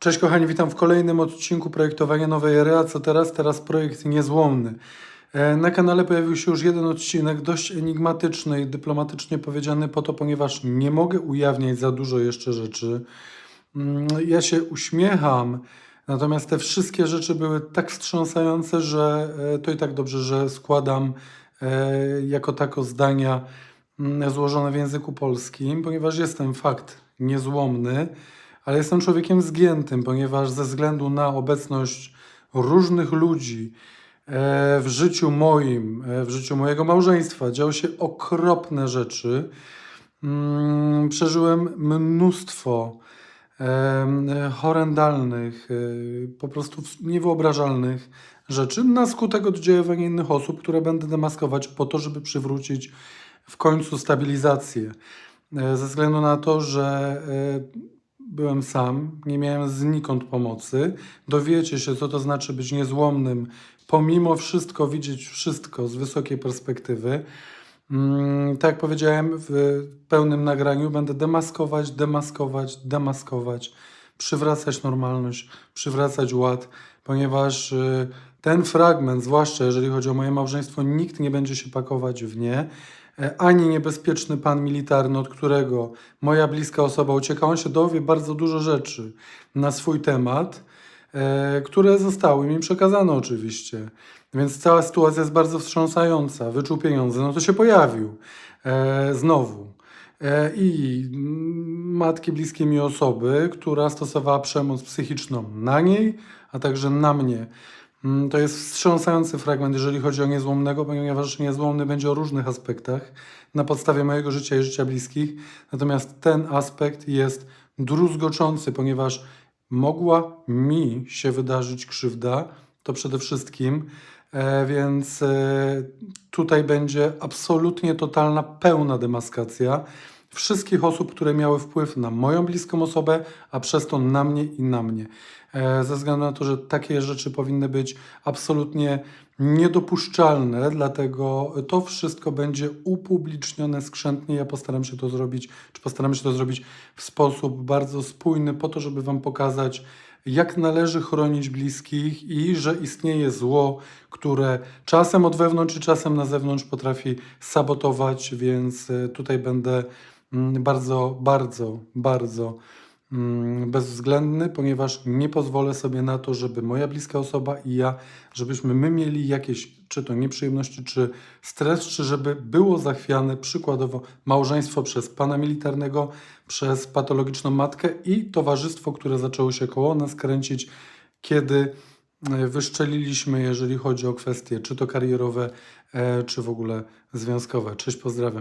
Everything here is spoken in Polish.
Cześć kochani, witam w kolejnym odcinku projektowania nowej ery. A co teraz? Teraz projekt niezłomny. E, Na kanale pojawił się już jeden odcinek, dość enigmatyczny i dyplomatycznie powiedziany po to, ponieważ nie mogę ujawniać za dużo jeszcze rzeczy. Mm, Ja się uśmiecham, natomiast te wszystkie rzeczy były tak wstrząsające, że e, to i tak dobrze, że składam e, jako tako zdania mm, złożone w języku polskim, ponieważ jestem fakt niezłomny, ale jestem człowiekiem zgiętym, ponieważ ze względu na obecność różnych ludzi e, w życiu moim, e, w życiu mojego małżeństwa, działy się okropne rzeczy. Mm, Przeżyłem mnóstwo em, horrendalnych, e, po prostu niewyobrażalnych rzeczy na skutek oddziaływania innych osób, które będę demaskować po to, żeby przywrócić w końcu stabilizację. E, Ze względu na to, że e, byłem sam, nie miałem znikąd pomocy. Dowiecie się, co to znaczy być niezłomnym, pomimo wszystko widzieć wszystko z wysokiej perspektywy. Mm, Tak jak powiedziałem w pełnym nagraniu, będę demaskować, demaskować, demaskować, przywracać normalność, przywracać ład, ponieważ y, ten fragment, zwłaszcza jeżeli chodzi o moje małżeństwo, nikt nie będzie się pakować w nie. E, Ani niebezpieczny pan militarny, od którego moja bliska osoba ucieka, on się dowie bardzo dużo rzeczy na swój temat, e, które zostały mi przekazane oczywiście. Więc cała sytuacja jest bardzo wstrząsająca. Wyczuł pieniądze, no to się pojawił e, znowu. I mm, matki bliskie mi osoby, która stosowała przemoc psychiczną na niej, a także na mnie. Mm, To jest wstrząsający fragment, jeżeli chodzi o niezłomnego, ponieważ niezłomny będzie o różnych aspektach na podstawie mojego życia i życia bliskich. Natomiast ten aspekt jest druzgoczący, ponieważ mogła mi się wydarzyć krzywda, to przede wszystkim, e, więc e, tutaj będzie absolutnie totalna, pełna demaskacja wszystkich osób, które miały wpływ na moją bliską osobę, a przez to na mnie i na mnie. E, Ze względu na to, że takie rzeczy powinny być absolutnie niedopuszczalne, dlatego to wszystko będzie upublicznione skrzętnie. Ja postaram się to zrobić, czy postaram się to zrobić w sposób bardzo spójny, po to, żeby Wam pokazać, jak należy chronić bliskich i że istnieje zło, które czasem od wewnątrz i czasem na zewnątrz potrafi sabotować, więc e, tutaj będę bardzo, bardzo, bardzo mm, bezwzględny, ponieważ nie pozwolę sobie na to, żeby moja bliska osoba i ja, żebyśmy my mieli jakieś, czy to nieprzyjemności, czy stres, czy żeby było zachwiane przykładowo małżeństwo przez pana militarnego, przez patologiczną matkę i towarzystwo, które zaczęło się koło nas kręcić, kiedy e, wyszczeliliśmy, jeżeli chodzi o kwestie czy to karierowe, e, czy w ogóle związkowe. Cześć, pozdrawiam.